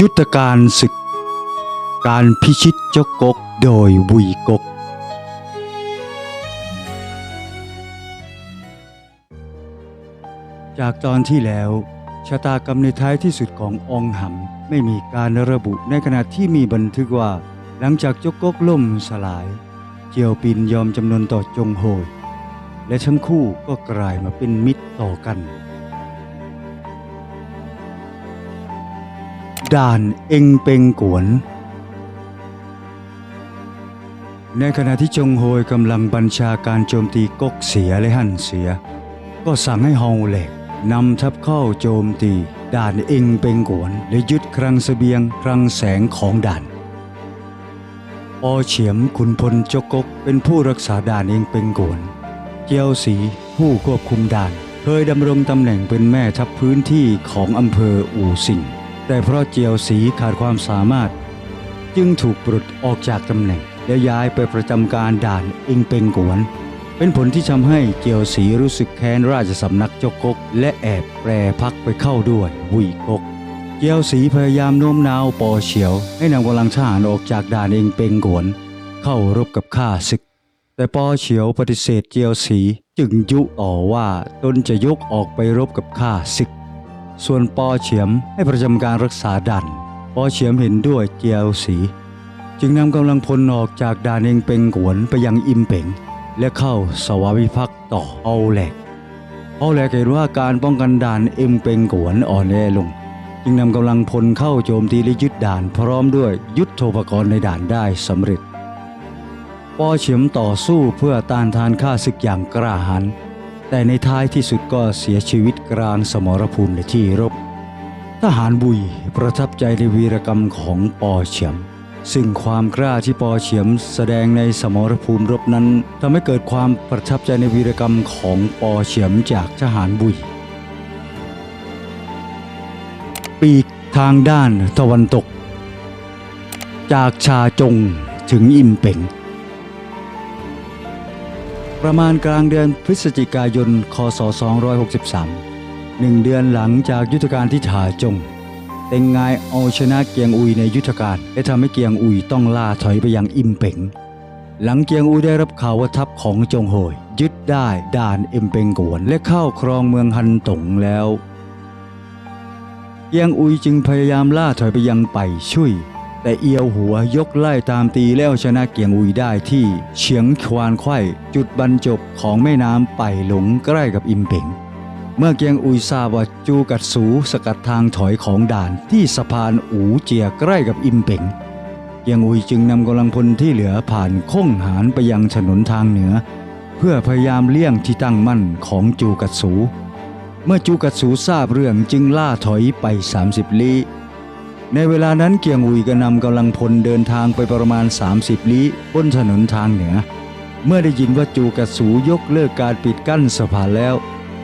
ยุทธการศึก การพิชิตเจ้ากกโดยวุยกก จากตอนที่แล้ว ชะตากรรมในท้ายที่สุดขององค์หำไม่มีการระบุในขณะที่มีบันทึกว่า หลังจากเจกกกล่มสลาย เจียวปินยอมจำนนต่อจงโฮยและทั้งคู่ก็กลายมาเป็นมิตรต่อกัน ด่านเองเป็งกวน ในขณะที่จงโฮยกำลังบัญชาการโจมตีกกเสียและหั่นเสีย ก็สั่งให้ฮองเหล็กนำทัพเข้าโจมตีด่านเองเป็งกวน และยึดคลังเสบียงคลังแสงของด่านปอเฉียมขุนพลจกกกเป็นผู้รักษาด่านเองเป็งกวนเจียวสีผู้ควบคุมด่าน เคยดำรงตำแหน่งเป็นแม่ทัพพื้นที่ของอำเภออู่สิง แต่เพราะเจียวสีขาดความสามารถ จึงถูกปลดออกจากตำแหน่ง และย้ายไปประจำการด่านอิงเป็งกวน เป็นผลที่ทำให้เจียวสีรู้สึกแค้นราชสำนักจกกก และแอบแปรพักไปเข้าด้วยวุยกก เจียวสีพยายามโน้มน้าวปอเฉียว ให้นำกำลังทหารออกจากด่านเองเป็งกวน เข้ารบกับข้าศึก แต่ปอเฉียวปฏิเสธเจียวสีจึงยุต่อว่าตนจะยกออกไปรบกับข้าศึก ส่วนปอเฉียมให้ประจำการรักษาด่านปอเฉียมเห็นด้วยเจียวสี จึงนำกำลังพลออกจากด่านเองเป็งกวนไปยังอิมเป่ง และเข้าสวามิภักดิ์ต่อเอาแหลกเอาแหลกเห็นว่าการป้องกันด่านเอ็มเป็งกวนอ่อนแอลง จึงนำกำลังพลเข้าโจมตีและยึดด่าน พร้อมด้วยยุทโธปกรณ์ในด่านได้สำเร็จ ปอเฉียมต่อสู้เพื่อต้านทานข้าศึกอย่างกล้าหาญ แต่ในท้ายที่สุดก็เสียชีวิตกลางสมรภูมิในที่รบ ทหารบุยประทับใจในวีรกรรมของปอเฉียม ซึ่งความกล้าที่ปอเฉียมแสดงในสมรภูมิรบนั้นทำให้เกิดความประทับใจในวีรกรรมของปอเฉียมจากทหารบุย ปีกทางด้านตะวันตก จากชาจงถึงอิมเป่ง ประมาณกลางเดือนพฤศจิกายน คศ 263หนึ่งเดือนหลังจากยุทธการที่ถาจง เต็งงายเอาชนะเกียงอุยในยุทธการและทำให้เกียงอุยต้องล่าถอยไปยังอิมเป่งหลังเกียงอุยได้รับข่าวว่าทัพของจงโฮยยึดได้ด่านเอ็มเปงกวน และเข้าครองเมืองฮันตงแล้วเกียงอุยจึงพยายามล่าถอยไปยังไปชุย แต่เอียวหัวยกไล่ตามตีแล้วชนะเกียงอุยได้ที่เฉียงควานไข่จุดบรรจบของแม่น้ำไปหลงใกล้กับอิมเป่งเมื่อเกียงอุยทราบว่าจูกัดสูสกัดทางถอยของด่านที่สะพานอูเจียใกล้กับอิมเป่งเกียงอุยจึงนำกำลังพลที่เหลือผ่านค้งหานไปยังถนนทางเหนือ เพื่อพยายามเลี่ยงที่ตั้งมั่นของจูกัดสู เมื่อจูกัดสูทราบเรื่องจึงล่าถอยไป 30ลี้ ในเวลานั้นเกียงอุยก็นำกำลังพลเดินทางไปประมาณ 30 ลี้บนถนนทางเหนือ เมื่อได้ยินว่าจูกัดสูยกเลิกการปิดกั้นสะพานแล้ว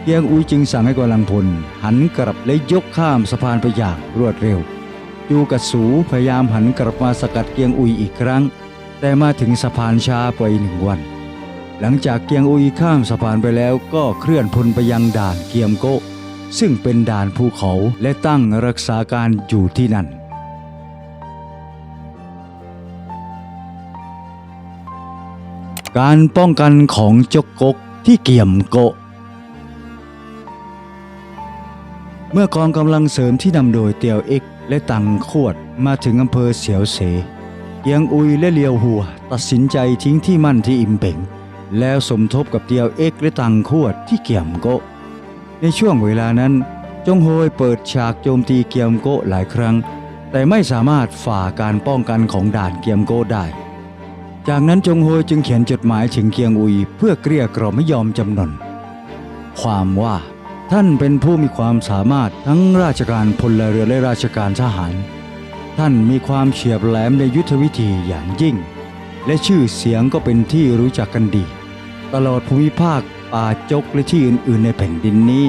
เกียงอุยจึงสั่งให้กำลังพล หันกลับและยกข้ามสะพานไปอย่างรวดเร็ว จูกัดสูพยายามหันกลับมาสกัดเกียงอุยอีกครั้ง แต่มาถึงสะพานช้าไปหนึ่งวัน หลังจากเกียงอุยข้ามสะพานไปแล้วก็เคลื่อนพลไปยังด่านเกียมโกซึ่งเป็นด่านภูเขาและตั้งรักษาการอยู่ที่นั่น การป้องกันของจกกกที่เกี่ยมโกะ เมื่อกองกำลังเสริมที่นำโดยเตียวเอกและตังขวดมาถึงอำเภอเสียวเสเกียงอุยและเลียวหัวตัดสินใจทิ้งที่มั่นที่อิมเป่ง แล้วสมทบกับเตียวเอกและตังขวดที่เกี่ยมโกะ ในช่วงเวลานั้น จงโฮยเปิดฉากโจมตีเกียมโกะหลายครั้ง แต่ไม่สามารถฝ่าการป้องกันของด่านเกียมโกะได้ จากนั้นจงโฮยจึงเขียนจดหมายถึงเกียงอุย เพื่อเกลี้ยกล่อมไม่ยอมจำนน ความว่าท่านเป็นผู้มีความสามารถทั้งราชการพลเรือและราชการทหาร ท่านมีความเฉียบแหลมในยุทธวิธีอย่างยิ่ง และชื่อเสียงก็เป็นที่รู้จักกันดี ตลอดภูมิภาคป่าจกและที่อื่นๆ ในแผ่นดินนี้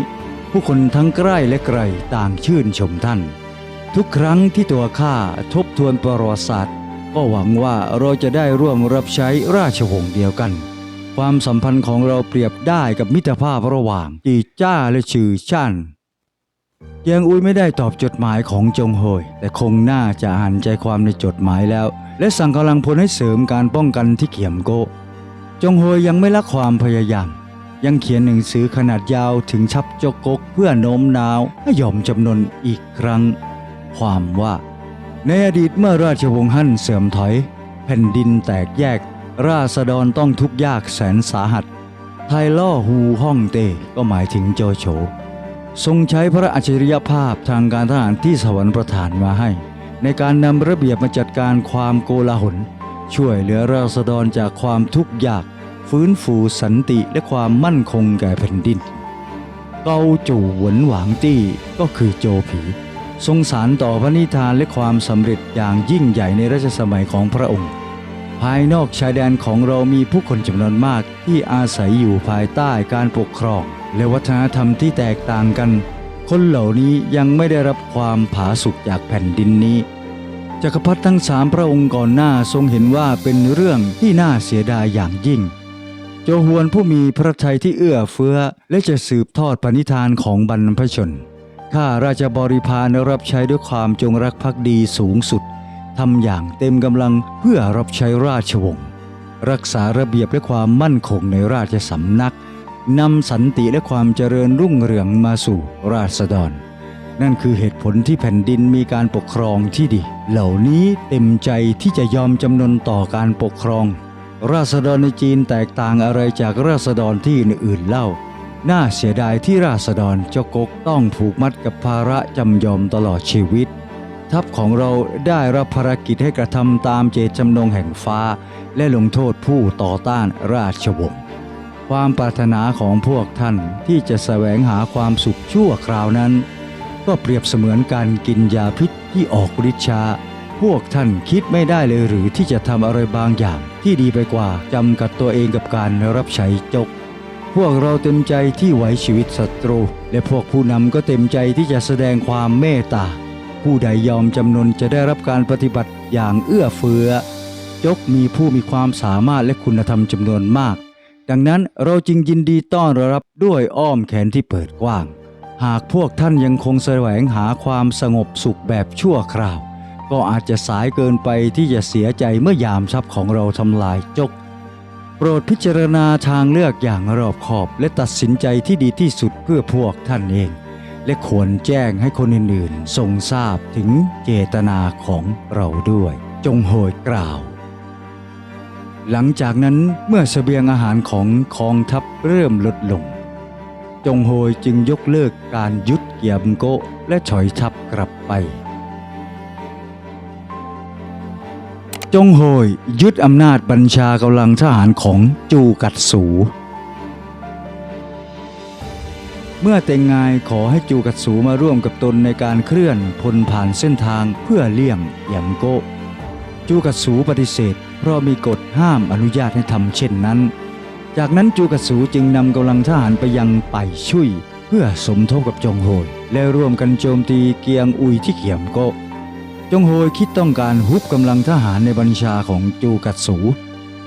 ผู้คนทั้งใกล้และไกลต่างชื่นชมท่าน ทุกครั้งที่ตัวข้าทบทวนประวัติศาสตร์ ก็หวังว่าเราจะได้ร่วมรับใช้ราชวงศ์เดียวกัน ความสัมพันธ์ของเราเปรียบได้กับมิตรภาพระหว่างจีจ้าและชื่อชันเกียงอุยไม่ได้ตอบจดหมายของจงโฮยแต่คงน่าจะอ่านใจความในจดหมายแล้ว และสั่งกำลังพลให้เสริมการป้องกันที่เขียมโก จงโฮยยังไม่ละความพยายาม ยังเขียนหนังสือขนาดยาวถึงชับจกกกเพื่อโน้มน้าวให้ยอมจำนนอีกครั้ง ความว่า ในอดีตเมื่อราชวงศ์ฮั่นเสื่อมถอย แผ่นดินแตกแยก ราษฎรต้องทุกข์ยากแสนสาหัส ไทล่อฮูฮ่องเต้ก็หมายถึงโจโฉ ทรงใช้พระอัจฉริยภาพทางการทหารที่สวรรค์ประทานมาให้ ในการนำระเบียบมาจัดการความโกลาหล ช่วยเหลือราษฎรจากความทุกข์ยาก ฟื้นฟูสันติและความมั่นคงแก่แผ่นดิน เกาจู่หวนหวางตี้ก็คือโจผี ทรงสารต่อพระนิทานและความสำเร็จอย่างยิ่งใหญ่ในรัชสมัยของพระองค์ ภายนอกชายแดนของเรามีผู้คนจำนวนมากที่อาศัยอยู่ภายใต้การปกครอง และวัฒนธรรมที่แตกต่างกัน คนเหล่านี้ยังไม่ได้รับความผาสุกจากแผ่นดินนี้จักรพรรดิทั้งสามพระองค์ก่อนหน้าทรงเห็นว่าเป็นเรื่องที่น่าเสียดายอย่างยิ่งโจฮวนผู้มีพระทัยที่เอื้อเฟื้อและจะสืบทอดปณิธานของบรรพชน ข้าราชบริพารรับใช้ด้วยความจงรักภักดีสูงสุดทำอย่างเต็มกำลังเพื่อรับใช้ราชวงศ์รักษาระเบียบและความมั่นคงในราชสำนักนำสันติและความเจริญรุ่งเรืองมาสู่ราษฎร นั่นคือเหตุผลที่แผ่นดินมีการปกครองที่ดี เหล่านี้เต็มใจที่จะยอมจำนนต่อการปกครอง ราษฎรในจีนแตกต่างอะไรจากราษฎรที่อื่นๆเล่า น่าเสียดายที่ราษฎรเจ้ากกต้องผูกมัดกับภาระจำยอมตลอดชีวิต ทัพของเราได้รับภารกิจให้กระทำตามเจตจำนงแห่งฟ้า และลงโทษผู้ต่อต้านราชวงศ์ความปรารถนาของพวกท่านที่จะแสวงหาความสุขชั่วคราวนั้น ก็เปรียบเสมือนการกินยาพิษที่ออกฤทธิ์ชาพวกท่านคิดไม่ได้เลยหรือที่จะทำอะไรบางอย่างที่ดีไปกว่าจำกัดตัวเองกับการรับใช้จก พวกเราเต็มใจที่ไหวชีวิตศัตรู และพวกผู้นำก็เต็มใจที่จะแสดงความเมตตา ผู้ใดยอมจำนนจะได้รับการปฏิบัติอย่างเอื้อเฟื้อจกมีผู้มีความสามารถและคุณธรรมจำนวนมาก ดังนั้นเราจึงยินดีต้อนรับด้วยอ้อมแขนที่เปิดกว้าง หากพวกท่านยังคงแสวงหาความสงบสุขแบบชั่วคราว ก็อาจจะสายเกินไปที่จะเสียใจเมื่อยามทรัพย์ของเราทำลายจก โปรดพิจารณาทางเลือกอย่างรอบคอบและตัดสินใจที่ดีที่สุดเพื่อพวกท่านเอง และควรแจ้งให้คนอื่นๆทรงทราบถึงเจตนาของเราด้วย จงโหยกล่าว หลังจากนั้นเมื่อเสบียงอาหารของกองทัพเริ่มลดลง จงโฮยจึงยกเลิกการยุดเกียมโกและถอยทัพกลับไป จงโฮยยึดอำนาจบัญชากำลังทหารของจูกัดสู เมื่อเต็งงายขอให้จูกัดสูมาร่วมกับตนในการเคลื่อนพลผ่านเส้นทางเพื่อเลี่ยงเกียมโกจูกัดสูปฏิเสธ เพราะมีกฎห้ามอนุญาตให้ทำเช่นนั้น จากนั้นจูกัดสูจึงนำกำลังทหารไปยังไปชุยเพื่อสมทบกับจงโฮยและร่วมกันโจมตีเกียงอุยที่เขียมโก จงโฮยคิดต้องการฮุบกำลังทหารในบัญชาของจูกัดสู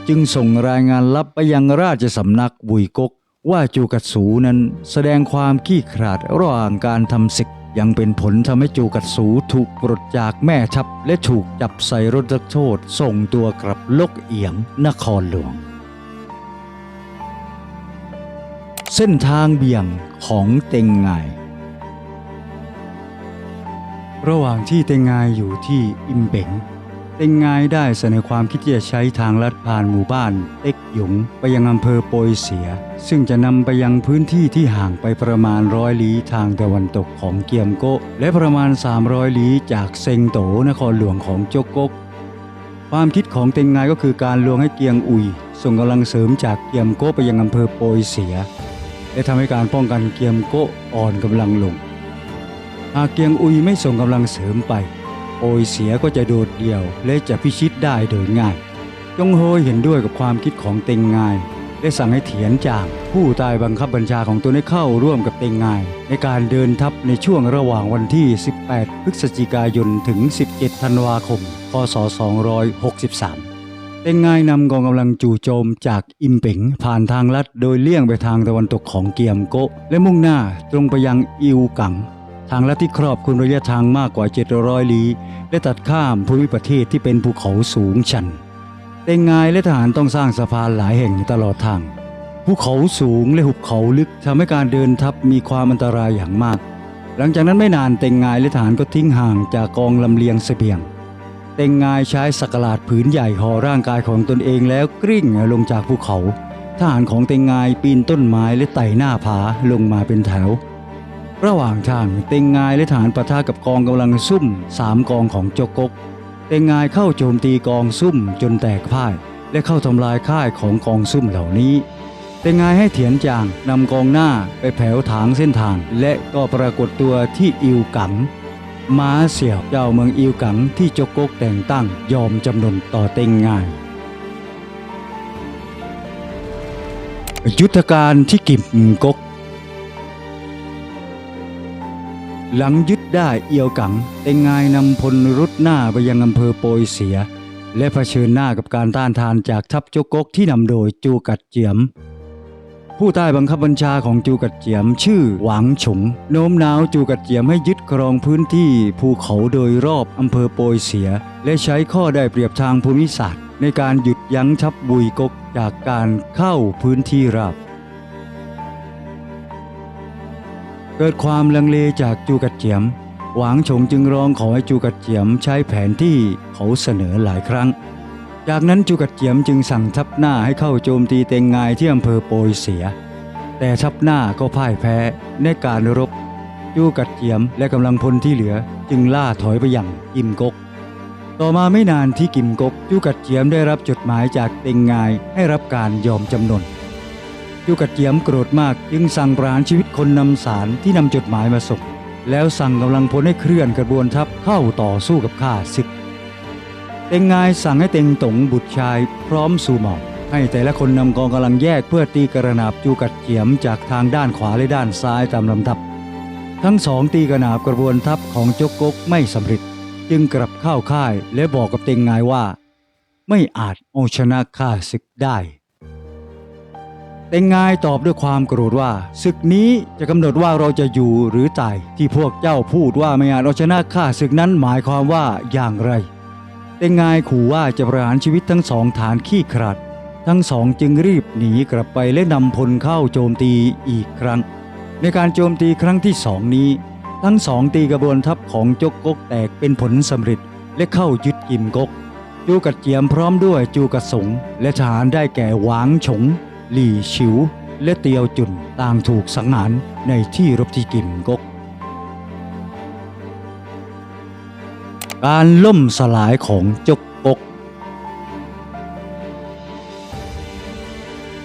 จึงส่งรายงานลับไปยังราชสำนักบุยกก ว่าจูกัดสูนั้นแสดงความขี้ขลาดระหว่างการทำศึกยังเป็นผลทำให้จูกัดสูถูกปลดจากแม่ทัพและถูกจับใส่รถนักโทษ ส่งตัวกลับลกเอียงนครหลวง เส้นทางเบี่ยงของเต็งไง ระหว่างที่เตงไงายอยู่ที่อิมเป๋งเต็งไงายได้เสนอความคิดที่จะใช้ทางลัดผ่านหมู่บ้านเต็กหยงไปยังอำเภอโปยเสีย ซึ่งจะนำไปยังพื้นที่ที่ห่างไปประมาณร้อยลี้ทางตะวันตกของเกียมโกและประมาณ 300 ลี้จากเซงโตนครหลวงของโจกกก ความคิดของเต็งไงายก็คือการลวงให้เกียงอุย ส่งกำลังเสริมจากเกียมโกไปยังอำเภอโปยเสีย และทำให้การป้องกันเกียมโกอ่อนกำลังลง หากเกียงอุยไม่ส่งกำลังเสริมไป โอยเสียก็จะโดดเดี่ยว และจะพิชิตได้โดยง่าย จงโฮยเห็นด้วยกับความคิดของเต็งงายได้สั่งให้เถียนจางผู้ใตายบังคับบัญชาของตนให้เข้าร่วมกับเต็งงาย ในการเดินทัพในช่วงระหว่างวันที่ 18 พฤศจิกายนถึง 17 ธันวาคม พศ 263 เต็งงายนำกองกำลังจู่โจมจากอิมเป๋งผ่านทางลัดโดยเลี่ยงไปทางตะวันตกของเกียมโกและมุ่งหน้าตรงไปยังอิวกัง ทางลัดที่ครอบคลุมระยะทางมากกว่า 700 ลี้ และตัดข้ามภูมิประเทศที่เป็นภูเขาสูงชันเต็งงายและทหารต้องสร้างสะพานหลายแห่งตลอดทาง ภูเขาสูงและหุบเขาลึกทำให้การเดินทัพมีความอันตรายอย่างมาก หลังจากนั้นไม่นานเต็งงายและทหารก็ทิ้งห่างจากกองลำเลียงเสบียง เต็งงายใช้สักหลาดผืนใหญ่ห่อร่างกายของตนเองแล้วกริ่งลงจากภูเขา ทหารของเต็งงายปีนต้นไม้และไต่หน้าผาลงมาเป็นแถว ระหว่างทางเต็งงายและทหารปะทะกับกองกำลังซุ่มสามกองของโจกกก เต็งงายเข้าโจมตีกองซุ่มจนแตกพ่าย และเข้าทำลายค่ายของกองซุ่มเหล่านี้ เต็งงายให้เถียนจางนำกองหน้าไปแผวถางเส้นทาง และก็ปรากฏตัวที่อิวกังม้าเสี่ยวเจ้าเมืองอิวกังที่โจกกกแต่งตั้งยอมจำนนต่อเต็งงายยุทธการที่กิมกก หลังยึดได้เอียวกังเต็งงายนำพลรุดหน้าไปยังอำเภอโปยเสีย และเผชิญหน้ากับการต้านทานจากทัพโจกกที่นำโดยจูกัดเจียม ผู้ใต้บังคับบัญชาของจูกัดเจียมชื่อหวังฉงโน้มน้าวจูกัดเจียมให้ยึดครองพื้นที่ภูเขาโดยรอบอำเภอโปยเสีย และใช้ข้อได้เปรียบทางภูมิศาสตร์ ในการหยุดยั้งทัพบุยกกจากการเข้าพื้นที่ราบ เกิดความลังเลจากจูกัดเจียม หวางฉงจึงร้องขอให้จูกัดเจียมใช้แผนที่เขาเสนอหลายครั้ง จากนั้นจูกัดเจียมจึงสั่งทัพหน้าให้เข้าโจมตีเตงงายที่อำเภอโปยเสีย แต่ทัพหน้าก็พ่ายแพ้ในการรบจูกัดเจียมและกำลังพลที่เหลือจึงล่าถอยไปอย่างกิมกก ต่อมาไม่นานที่กิมกกจูกัดเจียมได้รับจดหมายจากเตงงายให้รับการยอมจำนน ยูกัดเจียมโกรธมากจึงสั่งประหารชีวิตคนนำสารที่นำจดหมายมาส่ง แล้วสั่งกำลังพลให้เคลื่อนกระบวนทัพเข้าต่อสู้กับข้าศึกเต็งงายสั่งให้เต็งตงบุตรชายพร้อมสู่หมอบให้แต่ละคนนำกองกำลังแยกเพื่อตีกระนาบจูกัดเจียมจากทางด้านขวาและด้านซ้ายตามลำดับ ทั้งสองตีกระนาบกระบวนทัพของจกกกไม่สำเร็จ จึงกลับเข้าค่ายและบอกกับเต็งงายว่า ไม่อาจเอาชนะข้าศึกได้ เต็งายตอบด้วยความโกรธว่าศึกนี้จะกำหนดว่าเราจะอยู่หรือตายที่พวกเจ้าพูดว่าไม่อาจเอาชนะข้าศึกนั้นหมายความว่าอย่างไรเต็งงายขู่ว่าจะประหารชีวิตทั้งสองฐานขี้ขลาดทั้งสองจึงรีบหนีกลับไปและนำพลเข้าโจมตีอีกครั้ง ในการโจมตีครั้งที่สองนี้ ทั้งสองตีกระบวนทัพของจกกกแตกเป็นผลสำเร็จและเข้ายึดกิมกก จูกัดเจียมพร้อมด้วยจูกัดสงและทหารได้แก่หวางฉง หลี่ฉิว และเตียวจุนต่างถูกสังหารในที่รบที่กิมกก การล่มสลายของจกกก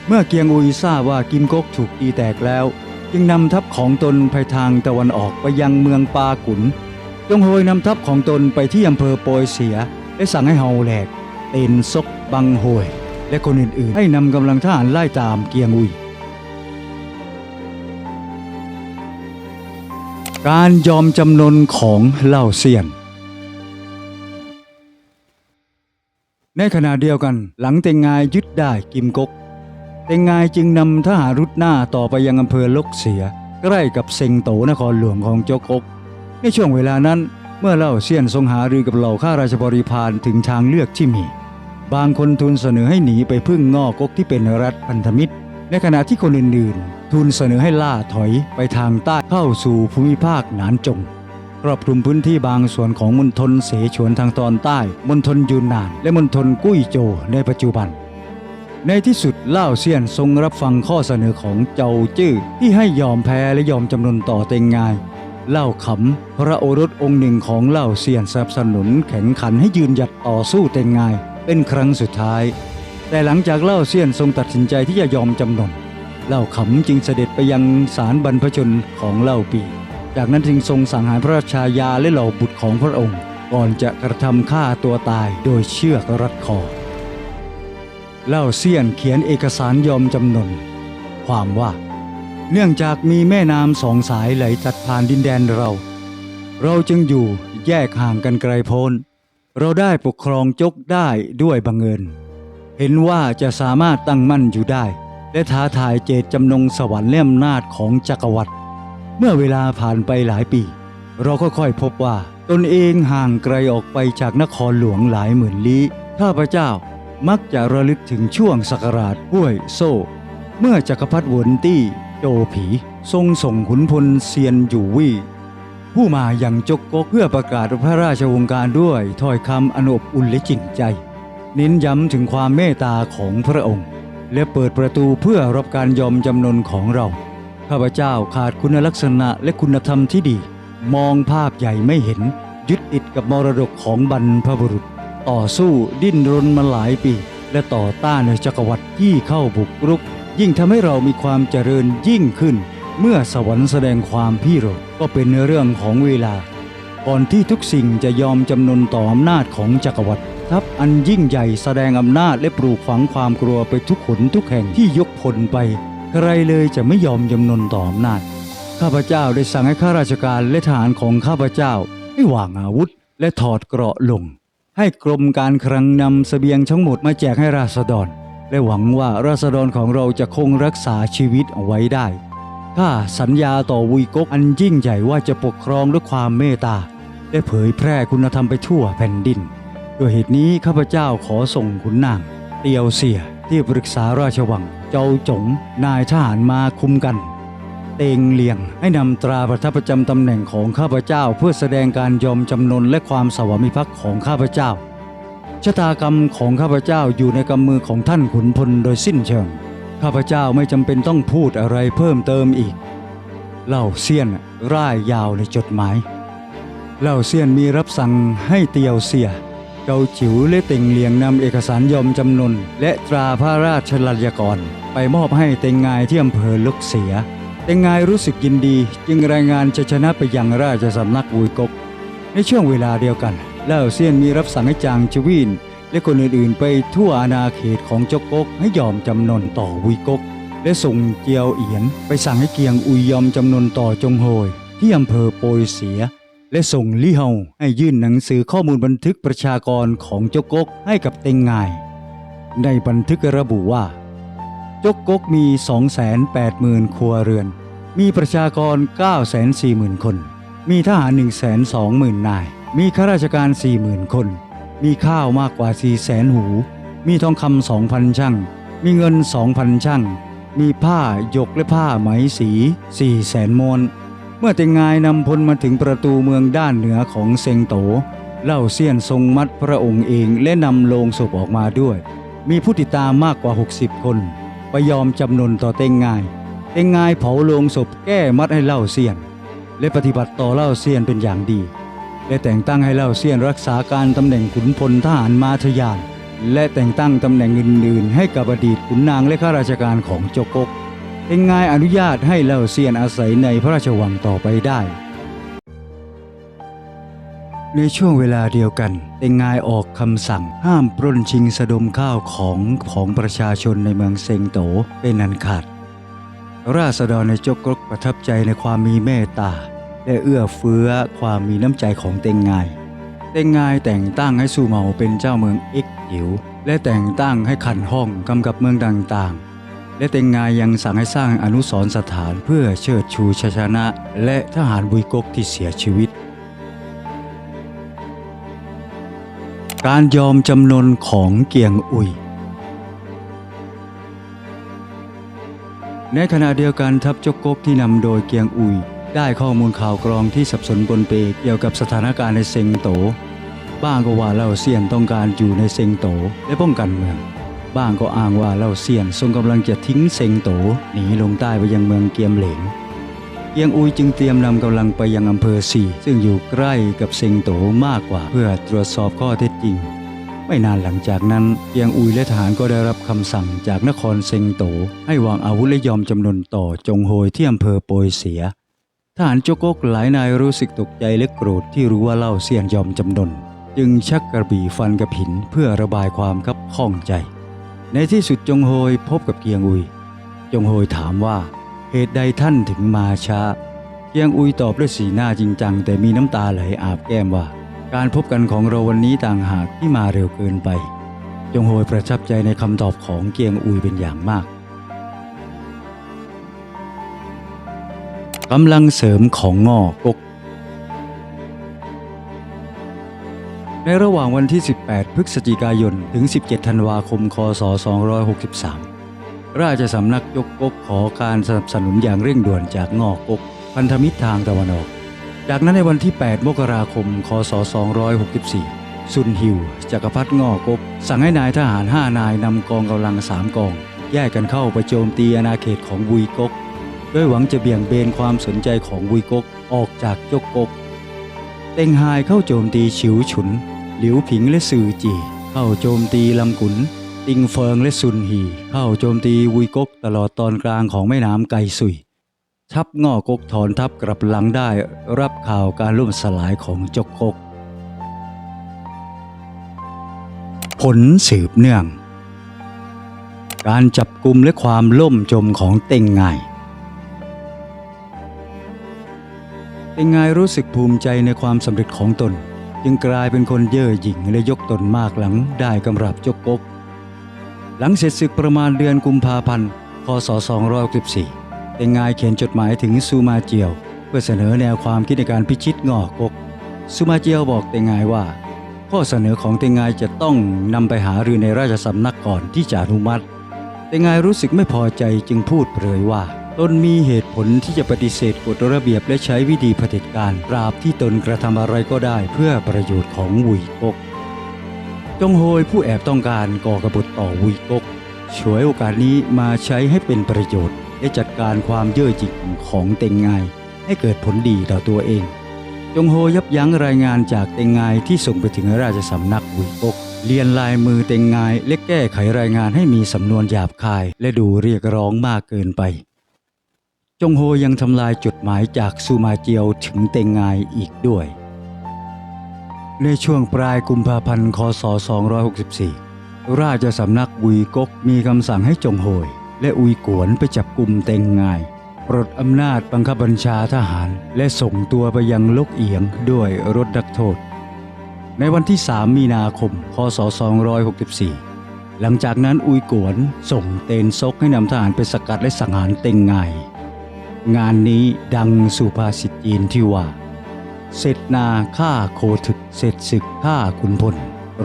เมื่อเกียงอุยทราบว่ากิมกกถูกตีแตกแล้ว จึงนำทัพของตนไปทางตะวันออกไปยังเมืองปากุนจงโฮยนำทัพของตนไปที่อำเภอโปยเสีย และสั่งให้เฮาแหลกเต็นซกบังโฮย และคนอื่นๆ ให้นำกำลังทหารไล่ตามเกียงอุย การยอมจำนนของเล่าเซียน ในขณะเดียวกันหลังเตงงายยึดได้กิมกก เตงงายจึงนำทหารรุดหน้าต่อไปยังอำเภอลกเสีย ใกล้กับเซงโตนครหลวงของโจกกก ในช่วงเวลานั้นเมื่อเล่าเซียนทรงหารือกับเหล่าข้าราชบริพารถึงทางเลือกที่มี บางคนทูลเสนอให้หนีไปพึ่งงอกกที่เป็นรัฐพันธมิตร ในขณะที่คนอื่นๆทูลเสนอให้ล่าถอยไปทางใต้เข้าสู่ภูมิภาคหนานจงครอบคลุมพื้นที่บางส่วนของมณฑลเสฉวนทางตอนใต้ มณฑลยูนนาน และมณฑลกุ้ยโจวในปัจจุบัน ในที่สุดเล่าเซียนทรงรับฟังข้อเสนอของเจ้าจื้อที่ให้ยอมแพ้และยอมจำนนต่อเต็งงาย เล่าขำพระโอรสองค์หนึ่งของเล่าเซียนสนับสนุนแข็งขันให้ยืนหยัดต่อสู้เต็งงาย เป็นครั้งสุดท้าย แต่หลังจากเล่าเซียนทรงตัดสินใจที่จะยอมจำนนเล่าขำจึงเสด็จไปยังศาลบรรพชนของเล่าปี จากนั้นจึงทรงสั่งหารพระราชายาและเหล่าบุตรของพระองค์ ก่อนจะกระทำฆ่าตัวตายโดยเชือกรัดคอ เล่าเซียนเขียนเอกสารยอมจำนน ความว่า เนื่องจากมีแม่น้ำสองสายไหลตัดผ่านดินแดนเรา เราจึงอยู่แยกห่างกันไกลโพ้น เราได้ปกครองจกได้ด้วยบังเอิญ เห็นว่าจะสามารถตั้งมั่นอยู่ได้ และท้าทายเจตจำนงสวรรค์และอำนาจของจักรวรรดิเมื่อเวลาผ่านไปหลายปี เราก็ค่อยพบว่าตนเองห่างไกลออกไปจากนครหลวงหลายหมื่นลี้ข้าพเจ้ามักจะระลึกถึงช่วงศักราชห้วยโซ่ เมื่อจักรพรรดิหวนตี้โจผี ทรงส่งขุนพลเซียนอยู่วี่ ผู้มาอย่างจกกกเพื่อประกาศพระราชวงการด้วยถ้อยคำอนอบอุ่นและจริงใจ เน้นย้ำถึงความเมตตาของพระองค์ และเปิดประตูเพื่อรับการยอมจำนนของเรา ข้าพเจ้าขาดคุณลักษณะและคุณธรรมที่ดี มองภาพใหญ่ไม่เห็น ยึดติดกับมรดกของบรรพบุรุษ ต่อสู้ดิ้นรนมาหลายปี และต่อต้านในจักรวรรดิที่เข้าบุกรุก ยิ่งทำให้เรามีความเจริญยิ่งขึ้น เมื่อสวรรค์แสดงความพิโรธก็เป็นเรื่องของเวลา ก่อนที่ทุกสิ่งจะยอมจำนนต่ออำนาจของจักรวรรดิทัพอันยิ่งใหญ่แสดงอำนาจและปลูกฝังความกลัวไปทุกขนทุกแห่งที่ยกพลไปใครเลยจะไม่ยอมจำนนต่ออำนาจข้าพเจ้าได้สั่งให้ข้าราชการและทหารของข้าพเจ้าให้วางอาวุธ และถอดเกราะลง ให้กรมการคลังนำเสบียงทั้งหมดมาแจกให้ราษฎร และหวังว่าราษฎรของเราจะคงรักษาชีวิตเอาไว้ได้ ข้าสัญญาต่อวุยกกอันยิ่งใหญ่ว่าจะปกครองด้วยความเมตตาและเผยแพร่คุณธรรมไปทั่วแผ่นดิน ด้วยเหตุนี้ข้าพเจ้าขอส่งขุนนางเตียวเสียที่ปรึกษาราชวัง เจ้าจงนายทหารมาคุมกัน เตงเลียงให้นำตราประทับประจำตำแหน่งของข้าพเจ้าเพื่อแสดงการยอมจำนนและความสวามิภักดิ์ของข้าพเจ้าชะตากรรมของข้าพเจ้าอยู่ในกำมือของท่านขุนพลโดยสิ้นเชิง ข้าพเจ้าไม่จำเป็นต้องพูดอะไรเพิ่มเติมอีก เล่าเซียนร่ายยาวในจดหมาย เล่าเซียนมีรับสั่งให้เตียวเสีย เกาจิ๋วและเต็งเลียงนำเอกสารยอมจำนน และตราพระราชลัญกร ไปมอบให้เต็งงายที่อำเภอลุกเสีย เต็งงายรู้สึกยินดี จึงรายงานจะชนะไปยังราชสำนักวุยกก ในช่วงเวลาเดียวกัน เล่าเซียนมีรับสั่งให้จางชวีน และคนอื่นๆไปทั่วอาณาเขตของจกกกให้ยอมจำนนต่อวุยกก และส่งเจียวเอียนไปสั่งให้เกียงอุยยอมจำนนต่อจงโฮยที่อำเภอโปยเสีย และส่งลี่เฮาให้ยื่นหนังสือข้อมูลบันทึกประชากรของจกกกให้กับเต็งงาย ในบันทึกระบุว่าจกกกมี 280,000 ครัวเรือน มีประชากร 940,000 คน มีทหาร 120,000 นาย มีข้าราชการ 40,000 คน มีข้าวมากกว่า400,000หู มีทองคำ2,000ช่าง มีเงิน2,000ช่าง มีผ้าหยกและผ้าไหมสี400,000มวนเมื่อเตงงายนำพลมาถึงประตูเมืองด้านเหนือของเซงโต เล่าเซียนทรงมัดพระองค์เองและนำโลงศพออกมาด้วย มีผู้ติดตามมากกว่า 60 คนไปยอมจำนนต่อเตงงาย เตงงายเผาโลงศพแก้มัดให้เล่าเซียน และปฏิบัติต่อเล่าเซียนเป็นอย่างดี และแต่งตั้งให้เล่าเซียนรักษาการตำแหน่งขุนพลทหารมาทยาน และแต่งตั้งตำแหน่งอื่นๆ ให้กับอดีตขุนนางและข้าราชการของโจกกเต็งงายอนุญาตให้เล่าเซียนอาศัยในพระราชวังต่อไปได้ ในช่วงเวลาเดียวกันเต็งงายออกคำสั่งห้ามปล้นชิงสะดมข้าวของของประชาชนในเมืองเซงโตเป็นอันขาด ราษฎรในจกกกประทับใจในความมีเมตตา และเอื้อเฟื้อความมีน้ำใจของเต็งงาย เต็งงายแต่งตั้งให้สู่เหมาเป็นเจ้าเมืองเอ็กหิวและแต่งตั้งให้ขันห้องกำกับเมืองต่างๆ และเต็งงายยังสั่งให้สร้างอนุสรณ์สถานเพื่อเชิดชูชัยชนะ และทหารบุยกกที่เสียชีวิต การยอมจำนนของเกียงอุยในขณะเดียวกันทัพจกกกที่นำโดยเกียงอุย ได้ข้อมูลข่าวกรองที่สับสนปนเปเกี่ยวกับสถานการณ์ในเซิงโต บ้างก็ว่าเล่าเซียนต้องการอยู่ในเซิงโตและป้องกันเมือง บ้างก็อ้างว่าเล่าเซียนทรงกำลังจะทิ้งเซิงโตหนีลงใต้ไปยังเมืองเกียมเหลงเกียงอุยจึงเตรียมนำกำลังไปยังอำเภอสี่ซึ่งอยู่ใกล้กับเซิงโตมากกว่า เพื่อตรวจสอบข้อเท็จจริงไม่นานหลังจากนั้นเกียงอุยและทหารก็ได้รับคำสั่งจากนครเซิงโต ให้วางอาวุธและยอมจำนนต่อจงโฮยที่อำเภอโปยเสีย ทหารโจกกหลายนายรู้สึกตกใจและโกรธที่รู้ว่าเล่าเซียนยอมจำนน จึงชักกระบี่ฟันกระผินเพื่อระบายความคับข้องใจ ในที่สุดจงโฮยพบกับเกียงอุย จงโฮยถามว่าเหตุใดท่านถึงมาช้า เกียงอุยตอบด้วยสีหน้าจริงจังแต่มีน้ำตาไหลอาบแก้มว่า การพบกันของเราวันนี้ต่างหากที่มาเร็วเกินไป จงโฮยประทับใจในคำตอบของเกียงอุยเป็นอย่างมาก กำลังเสริมของงอกก ในระหว่างวันที่ 18 พฤศจิกายน ถึง 17 ธันวาคม คศ 263 ราชสำนักยกกกขอการสนับสนุนอย่างเร่งด่วนจากงอกกพันธมิตรทางตะวันออก จากนั้นในวันที่ 8 มกราคม คศ 264 ซุนฮิว จักรพรรดิงอกกสั่งให้นายทหาร 5 นายนำกองกำลัง 3 กอง แยกกันเข้าไปโจมตีอาณาเขตของวุยกก ด้วยหวังจะเบี่ยงเบนความสนใจของวุยกกออกจากยกกก เต็งไฮเข้าโจมตีฉิวฉุน หลิวผิงและซือจี เข้าโจมตีลำกุน ติงเฟิงและซุนฮีเข้าโจมตีวุยกกตลอดตอนกลางของแม่น้ำไกซุย ทัพง่อกกถอนทัพกลับหลังได้รับข่าวการล่มสลายของจกกก ผลสืบเนื่อง การจับกลุ่มและความล่มจมของเต็งไง เต็งไงรู้สึกภูมิใจในความสำเร็จของตน จึงกลายเป็นคนเย่อหยิ่งและยกตนมากหลังได้กำรับจกกก หลังเสร็จศึกประมาณเดือนกุมภาพันธ์พศ264เต็งไงเขียนจดหมายถึงซูมาเจียว เพื่อเสนอแนวความคิดในการพิชิตงอกกซูมาเจียวบอกเตงไงว่า ข้อเสนอของเตงไงจะต้องนำไปหารือในราชสำนักก่อนที่จะอนุมัติเตงไงรู้สึกไม่พอใจจึงพูดเปรยว่า ตนมีเหตุผลที่จะปฏิเสธกฎระเบียบและใช้วิธีเผด็จการปราบที่ตนกระทำอะไรก็ได้เพื่อประโยชน์ของวุยกก จงโฮยผู้แอบต้องการก่อกบฏต่อวุยกกฉวยโอกาสนี้มาใช้ให้เป็นประโยชน์ และจัดการความเย่อหยิ่งของเต็งไงให้เกิดผลดีต่อตัวเอง จงโฮยับยั้งรายงานจากเต็งไงที่ส่งไปถึงราชสำนักวุยกกเลียนลายมือเต็งไงและแก้ไขรายงานให้มีสำนวนหยาบคาย และดูเรียกร้องมากเกินไป จงโฮยังทำลายจดหมายจากซูมาเจียวถึงเตงไงอีกด้วย ในช่วงปลายกุมภาพันธ์คศ 264 ราชสำนักอุยกกมีคำสั่งให้จงโฮย และอุยกวนไปจับกลุ่มเตงไงปลดอำนาจบังคับบัญชาทหาร และส่งตัวไปยังลกเอียงด้วยรถดักโทษ ในวันที่ 3 มีนาคม คศ 264 หลังจากนั้นอุยกวนส่งเตนซกให้นำทหารไปสกัดและสังหารเต็งไง งานนี้ดังสุภาษิตจีนที่ว่า เสร็จนาฆ่าโคถึก เสร็จศึกฆ่าขุนพล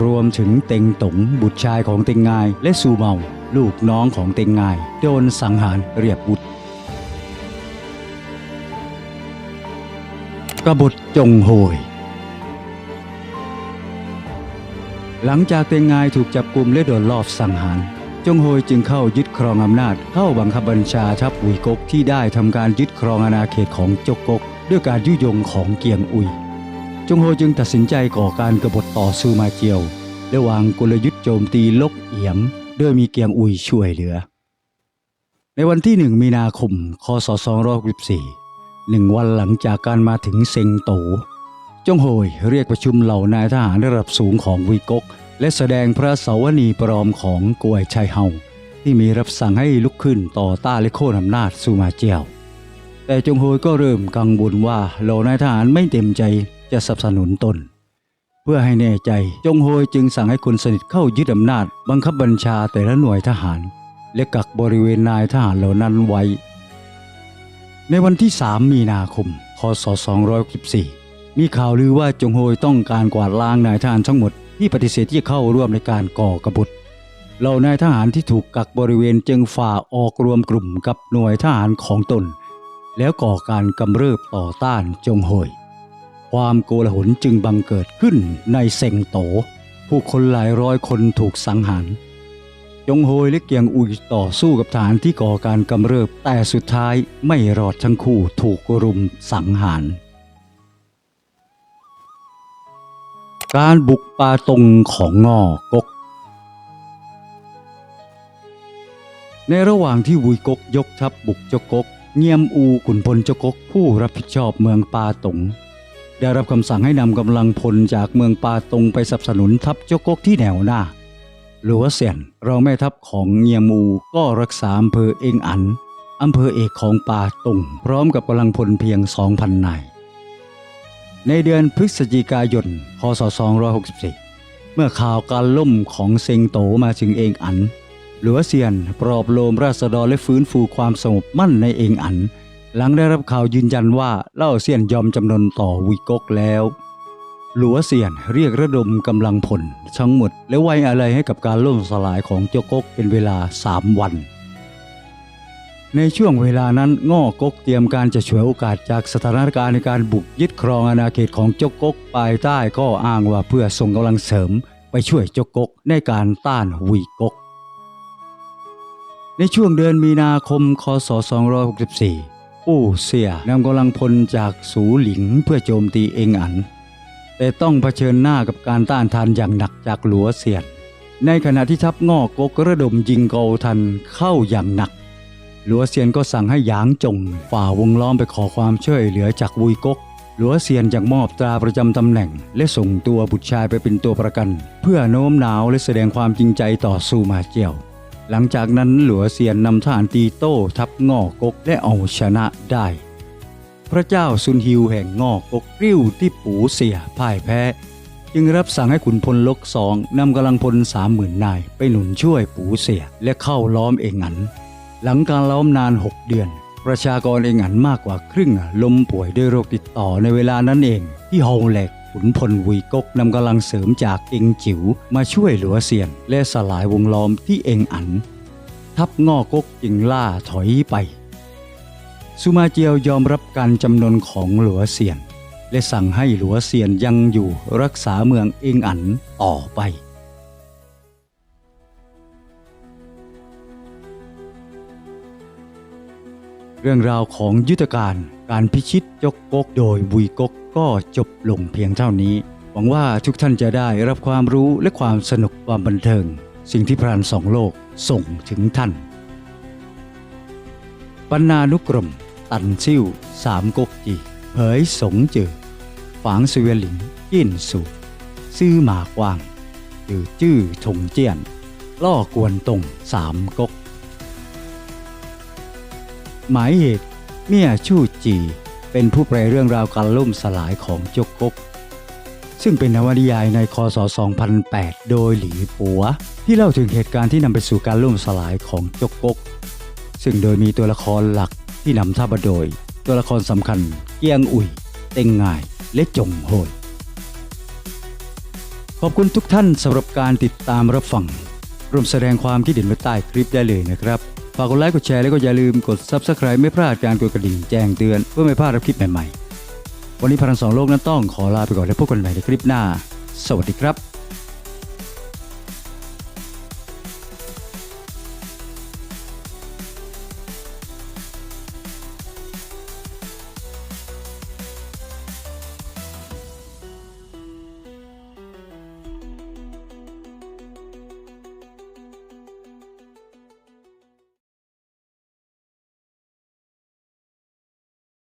รวมถึงเต็งตงบุตรชายของเต็งงาย และซูเมา ลูกน้องของเต็งงาย โดนสังหารเรียบบุตรกบฏจงโหย หลังจากเต็งงายถูกจับกลุ่มและโดนลอบสังหาร จงโฮยจึงเข้ายึดครองอำนาจ เข้าบังคับบัญชาทัพอุยกกที่ได้ทำการยึดครองอาณาเขตของจกกก ด้วยการยุยงของเกียงอุย จงโฮจึงตัดสินใจก่อการกรบฏต่อซูมาเจียวและวางกลยุทธ์โจมตีลกเอียงโดยมีเกียงอุยช่วยเหลือ ในวันที่1มีนาคม คศ264หนึ่งวันหลังจากการมาถึงเซ็งโต จงโฮยเรียกประชุมเหล่านายทหารระดับสูงของวีกก และแสดงพระสาวนีปลอมของกวยชัยเฮาที่มีรับสั่งให้ลุกขึ้นต่อต้านและโค่นอำนาจซูมาเจียว แต่จงโฮยก็เริ่มกังวลว่าเหล่านายทหารไม่เต็มใจจะสนับสนุนตน เพื่อให้แน่ใจจงโฮยจึงสั่งให้คนสนิทเข้ายึดอำนาจ บังคับบัญชาแต่ละหน่วยทหาร และกักบริเวณนายทหารเหล่านั้นไว้ ในวันที่ 3 มีนาคม คศ264มีข่าวลือว่าจงโฮยต้องการกวาดล้างนายทหารทั้งหมดที่ปฏิเสธที่จะเข้าร่วมในการก่อกบฏเหล่านายทหารที่ถูกกักบริเวณจึงฝ่าออกรวมกลุ่มกับหน่วยทหารของตน แล้วก่อการกำเริบต่อต้านจงโฮยความโกลาหลจึงบังเกิดขึ้นในเซ็งโต ผู้คนหลายร้อยคนถูกสังหารจงโฮยและเกียงอุยต่อสู้กับฐานที่ก่อการกำเริบแต่สุดท้ายไม่รอดทั้งคู่ถูกรุมสังหาร การบุกป่าตงของงอกก ในระหว่างที่วุยกกยกทัพบุกเจากก เงียมอูขุนพลเจากกผู้รับผิดชอบเมืองปาตงได้รับคำสั่งให้นำกำลังพลจากเมืองปาตงไปสนับสนุนทัพเจากกที่แนวหน้าหลัวเซียนรองแม่ทัพของเงียมูก็รักษาอำเภอเองอันอำเภอเอกของปาตงพร้อมกับกำลังพลเพียง2,000นาย ในเดือนพฤศจิกายน พศ 264 เมื่อข่าวการล่มของเซิงโตมาถึงเองอัน หลัวเซียนปลอบโลมราษฎรและฟื้นฟูความสงบมั่นในเองอัน หลังได้รับข่าวยืนยันว่าเล่าเซียนยอมจำนนต่อวิกกแล้ว หลัวเซียนเรียกระดมกำลังพลทั้งหมด และไว้อะไรให้กับการล่มสลายของเจ้ากกเป็นเวลา3วัน ในช่วงเวลานั้นง่อกกเตรียมการจะฉวยโอกาสจากสถานการณ์ในการบุกยึดครองอาณาเขตของจ้ากกปลายใต้ก็อ้างว่าเพื่อส่งกำลังเสริมไปช่วยจ้ากกในการต้านหุยกก ในช่วงเดือนมีนาคมคศ 264ปู่เสียนำกำลังพลจากสูหลิงเพื่อโจมตีเองอัน แต่ต้องเผชิญหน้ากับการต้านทานอย่างหนักจากหลัวเสียนในขณะที่ทัพง่อกกระดมยิงเกาทันเข้าอย่างหนัก หลัวเซียนก็สั่งให้หยางจง ฝ่าวงล้อมไปขอความช่วยเหลือจากวุยกกหลัวเซียนจากมอบตราประจำตำแหน่ง และส่งตัวบุตรชายไปเป็นตัวประกัน เพื่อโน้มน้าวและแสดงความจริงใจต่อสู้มาเจียว หลังจากนั้นหลัวเซียนนำทหารตีโต้ทัพง่อกกและเอาชนะได้ พระเจ้าซุนฮิวแห่งง่อกกริ้วที่ปูเสียพ่ายแพ้ จึงรับสั่งให้ขุนพลลกสองนำกำลังพลสามหมื่นนายไปหนุนช่วยปูเสียและเข้าล้อมเองอัน หลังการล้อมนาน 6 เดือน ประชากรเองอันมากกว่าครึ่งล้มป่วยด้วยโรคติดต่อในเวลานั้นเอง ที่โฮงแหลกขุนพลวุยกกนำกำลังเสริมจากเองจิ๋วมาช่วยหลัวเซียน และสลายวงล้อมที่เองอัน ทัพง่อกกจึงล่าถอยไป สุมาเจียวยอมรับการจำนนของหลัวเซียน และสั่งให้หลัวเซียนยังอยู่รักษาเมืองเองอันต่อไป เรื่องราวของยุทธการการพิชิตยกกกโดยบุยกกก็จบลงเพียงเท่านี้ หวังว่าทุกท่านจะได้รับความรู้และความสนุกความบันเทิง สิ่งที่พรานสองโลกส่งถึงท่านปัญนานุกรม ตันซิ่วสามก๊กจีเผยสงจือฝางสเวลิงจิ้นสูซื่อหมากวางจือจื้อถงเจียน ล่อกวนตรงสามก๊ก หมายเหตุเมี่ยชู่จีเป็นผู้แปลเรื่องราวการล่มสลายของจกกก ซึ่งเป็นนวนิยายในคศ 2008 โดยหลีปัว ที่เล่าถึงเหตุการณ์ที่นำไปสู่การล่มสลายของจกกก ซึ่งโดยมีตัวละครหลักที่นำท่ามาโดย ตัวละครสำคัญเกียงอุ่ย เต็งง่าย และจงโหยขอบคุณทุกท่านสำหรับการติดตามรับฟังร่วมแสดงความคิดเห็นไว้ใต้คลิปได้เลยนะครับ ฝากกดไลค์กดแชร์แล้วก็อย่าลืมกด Subscribe ไม่พลาดการกดกระดิ่งแจ้งเตือนเพื่อไม่พลาดรับคลิปใหม่ๆ วันนี้พลังสองโลกนั้นต้องขอลาไปก่อนและพบกันใหม่ในคลิปหน้า สวัสดีครับ